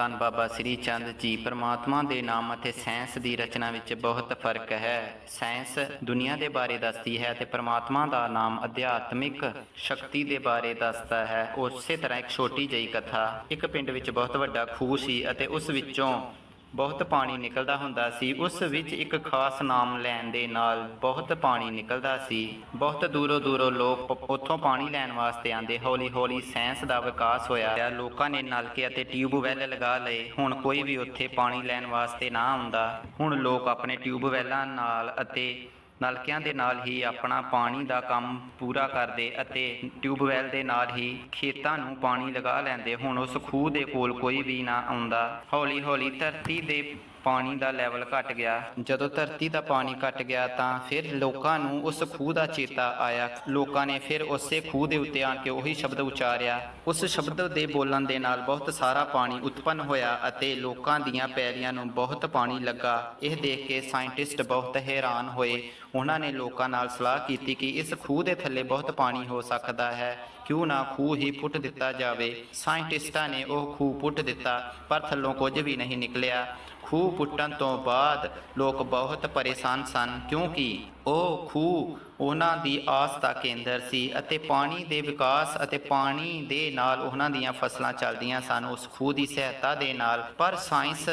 ਧੰਨ ਬਾਬਾ ਸ੍ਰੀ ਚੰਦ ਜੀ ਪ੍ਰਮਾਤਮਾ ਦੇ ਨਾਮ ਅਤੇ ਸਾਇੰਸ ਦੀ ਰਚਨਾ ਵਿੱਚ ਬਹੁਤ ਫ਼ਰਕ ਹੈ। ਸਾਇੰਸ ਦੁਨੀਆ ਦੇ ਬਾਰੇ ਦੱਸਦੀ ਹੈ ਤੇ ਪ੍ਰਮਾਤਮਾ ਦਾ ਨਾਮ ਅਧਿਆਤਮਿਕ ਸ਼ਕਤੀ ਦੇ ਬਾਰੇ ਦੱਸਦਾ ਹੈ। ਉਸੇ ਤਰ੍ਹਾਂ ਇੱਕ ਛੋਟੀ ਜਿਹੀ ਕਥਾ, ਇੱਕ ਪਿੰਡ ਵਿੱਚ ਬਹੁਤ ਵੱਡਾ ਖੂਹ ਸੀ ਅਤੇ ਉਸ ਵਿੱਚੋਂ ਬਹੁਤ ਪਾਣੀ ਨਿਕਲਦਾ ਹੁੰਦਾ ਸੀ। ਉਸ ਵਿੱਚ ਇੱਕ ਖਾਸ ਨਾਮ ਲੈਣ ਦੇ ਨਾਲ ਬਹੁਤ ਪਾਣੀ ਨਿਕਲਦਾ ਸੀ। ਬਹੁਤ ਦੂਰੋਂ ਦੂਰੋਂ ਲੋਕ ਉੱਥੋਂ ਪਾਣੀ ਲੈਣ ਵਾਸਤੇ ਆਂਦੇ ਹੌਲੀ ਹੌਲੀ ਸਾਇੰਸ ਦਾ ਵਿਕਾਸ ਹੋਇਆ। ਲੋਕਾਂ ਨੇ ਨਲਕੇ ਅਤੇ ਟਿਊਬਵੈੱਲ ਲਗਾ ਲਏ। ਹੁਣ ਕੋਈ ਵੀ ਉੱਥੇ ਪਾਣੀ ਲੈਣ ਵਾਸਤੇ ਨਾ ਆਉਂਦਾ। ਹੁਣ ਲੋਕ ਆਪਣੇ ਟਿਊਬਵੈੱਲਾਂ ਨਾਲ ਅਤੇ ਨਲਕਿਆਂ ਦੇ ਨਾਲ ਹੀ ਆਪਣਾ ਪਾਣੀ ਦਾ ਕੰਮ ਪੂਰਾ ਕਰਦੇ ਅਤੇ ਟਿਊਬਵੈਲ ਦੇ ਨਾਲ ਹੀ ਖੇਤਾਂ ਨੂੰ ਪਾਣੀ ਲਗਾ ਲੈਂਦੇ। ਹੁਣ ਉਸ ਖੂਹ ਦੇ ਕੋਲ ਕੋਈ ਵੀ ਨਾ ਆਉਂਦਾ। ਹੌਲੀ ਹੌਲੀ ਧਰਤੀ ਦੇ ਪਾਣੀ ਦਾ ਲੈਵਲ ਘਟ ਗਿਆ। ਜਦੋਂ ਧਰਤੀ ਦਾ ਪਾਣੀ ਘਟ ਗਿਆ ਤਾਂ ਫਿਰ ਲੋਕਾਂ ਨੂੰ ਉਸ ਖੂਹ ਦਾ ਚੇਤਾ ਆਇਆ। ਲੋਕਾਂ ਨੇ ਫਿਰ ਉਸੇ ਖੂਹ ਦੇ ਉੱਤੇ ਆ ਕੇ ਉਹੀ ਸ਼ਬਦ ਉਚਾਰਿਆ। ਉਸ ਸ਼ਬਦ ਦੇ ਬੋਲਣ ਦੇ ਨਾਲ ਬਹੁਤ ਸਾਰਾ ਪਾਣੀ ਉਤਪੰਨ ਹੋਇਆ ਅਤੇ ਲੋਕਾਂ ਦੀਆਂ ਪੈਰੀਆਂ ਨੂੰ ਬਹੁਤ ਪਾਣੀ ਲੱਗਾ। ਇਹ ਦੇਖ ਕੇ ਸਾਇੰਟਿਸਟ ਬਹੁਤ ਹੈਰਾਨ ਹੋਏ। ਉਹਨਾਂ ਨੇ ਲੋਕਾਂ ਨਾਲ ਸਲਾਹ ਕੀਤੀ ਕਿ ਇਸ ਖੂਹ ਦੇ ਥੱਲੇ ਬਹੁਤ ਪਾਣੀ ਹੋ ਸਕਦਾ ਹੈ। ਕਿਉਂ ਨਾ ਖੂਹ ਹੀ ਪੁੱਟ ਦਿੱਤਾ ਜਾਵੇ? ਸਾਇੰਟਿਸਟਾਂ ਨੇ ਉਹ ਖੂਹ ਪੁੱਟ ਦਿੱਤਾ, ਪਰ ਥੱਲੋਂ ਕੁਝ ਵੀ ਨਹੀਂ ਨਿਕਲਿਆ। ਖੂਹ ਪੁੱਟਣ ਤੋਂ ਬਾਅਦ ਲੋਕ ਬਹੁਤ ਪਰੇਸ਼ਾਨ ਸਨ, ਕਿਉਂਕਿ ਉਹ ਖੂਹ ਉਹਨਾਂ ਦੀ ਆਸ ਦਾ ਕੇਂਦਰ ਸੀ ਅਤੇ ਪਾਣੀ ਦੇ ਵਿਕਾਸ ਅਤੇ ਪਾਣੀ ਦੇ ਨਾਲ ਉਹਨਾਂ ਦੀਆਂ ਫਸਲਾਂ ਚੱਲਦੀਆਂ ਸਨ, ਉਸ ਖੂਹ ਦੀ ਸਹਾਇਤਾ ਦੇ ਨਾਲ। ਪਰ ਸਾਇੰਸ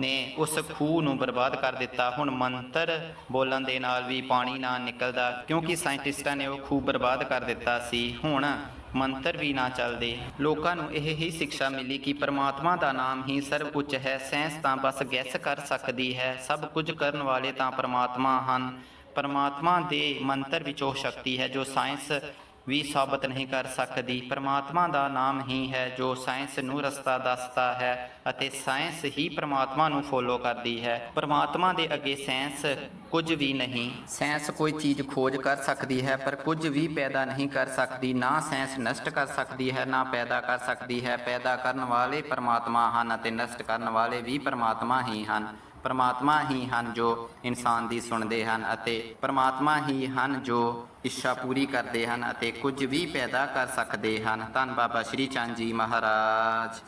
ਨੇ ਉਸ ਖੂਹ ਨੂੰ ਬਰਬਾਦ ਕਰ ਦਿੱਤਾ। ਹੁਣ ਮੰਤਰ ਬੋਲਣ ਦੇ ਨਾਲ ਵੀ ਪਾਣੀ ਨਾ ਨਿਕਲਦਾ, ਕਿਉਂਕਿ ਸਾਇੰਟਿਸਟਾਂ ਨੇ ਉਹ ਖੂਹ ਬਰਬਾਦ ਕਰ ਦਿੱਤਾ ਸੀ। ਹੁਣ ਮੰਤਰ ਵੀ ਨਾ ਚੱਲਦੇ। ਲੋਕਾਂ ਨੂੰ ਇਹ ਹੀ ਸਿੱਖਿਆ ਮਿਲੀ ਕਿ ਪਰਮਾਤਮਾ ਦਾ ਨਾਮ ਹੀ ਸਰਵ ਉੱਚ ਹੈ। ਸਾਇੰਸ ਤਾਂ ਬਸ ਗੈਸ ਕਰ ਸਕਦੀ ਹੈ। ਸਭ ਕੁਝ ਕਰਨ ਵਾਲੇ ਤਾਂ ਪਰਮਾਤਮਾ ਹਨ। ਪਰਮਾਤਮਾ ਦੇ ਮੰਤਰ ਵਿੱਚ ਉਹ ਸ਼ਕਤੀ ਹੈ ਜੋ ਸਾਇੰਸ ਵੀ ਸਾਬਤ ਨਹੀਂ ਕਰ ਸਕਦੀ। ਪਰਮਾਤਮਾ ਦਾ ਨਾਮ ਹੀ ਹੈ ਜੋ ਸਾਇੰਸ ਨੂੰ ਰਸਤਾ ਦੱਸਦਾ ਹੈ ਅਤੇ ਸਾਇੰਸ ਹੀ ਪਰਮਾਤਮਾ ਨੂੰ ਫੋਲੋ ਕਰਦੀ ਹੈ। ਪਰਮਾਤਮਾ ਦੇ ਅੱਗੇ ਸਾਇੰਸ ਕੁਝ ਵੀ ਨਹੀਂ। ਸਾਇੰਸ ਕੋਈ ਚੀਜ਼ ਖੋਜ ਕਰ ਸਕਦੀ ਹੈ, ਪਰ ਕੁਝ ਵੀ ਪੈਦਾ ਨਹੀਂ ਕਰ ਸਕਦੀ। ਨਾ ਸਾਇੰਸ ਨਸ਼ਟ ਕਰ ਸਕਦੀ ਹੈ, ਨਾ ਪੈਦਾ ਕਰ ਸਕਦੀ ਹੈ। ਪੈਦਾ ਕਰਨ ਵਾਲੇ ਪਰਮਾਤਮਾ ਹਨ ਅਤੇ ਨਸ਼ਟ ਕਰਨ ਵਾਲੇ ਵੀ ਪਰਮਾਤਮਾ ਹੀ ਹਨ। ਪਰਮਾਤਮਾ ਹੀ ਹਨ ਜੋ ਇਨਸਾਨ ਦੀ ਸੁਣਦੇ ਹਨ ਅਤੇ ਪਰਮਾਤਮਾ ਹੀ ਹਨ ਜੋ ਇੱਛਾ ਪੂਰੀ ਕਰਦੇ ਹਨ ਅਤੇ ਕੁਝ ਵੀ ਪੈਦਾ ਕਰ ਸਕਦੇ ਹਨ। ਧੰਨ ਬਾਬਾ ਸ਼੍ਰੀ ਚੰਦ ਜੀ ਮਹਾਰਾਜ।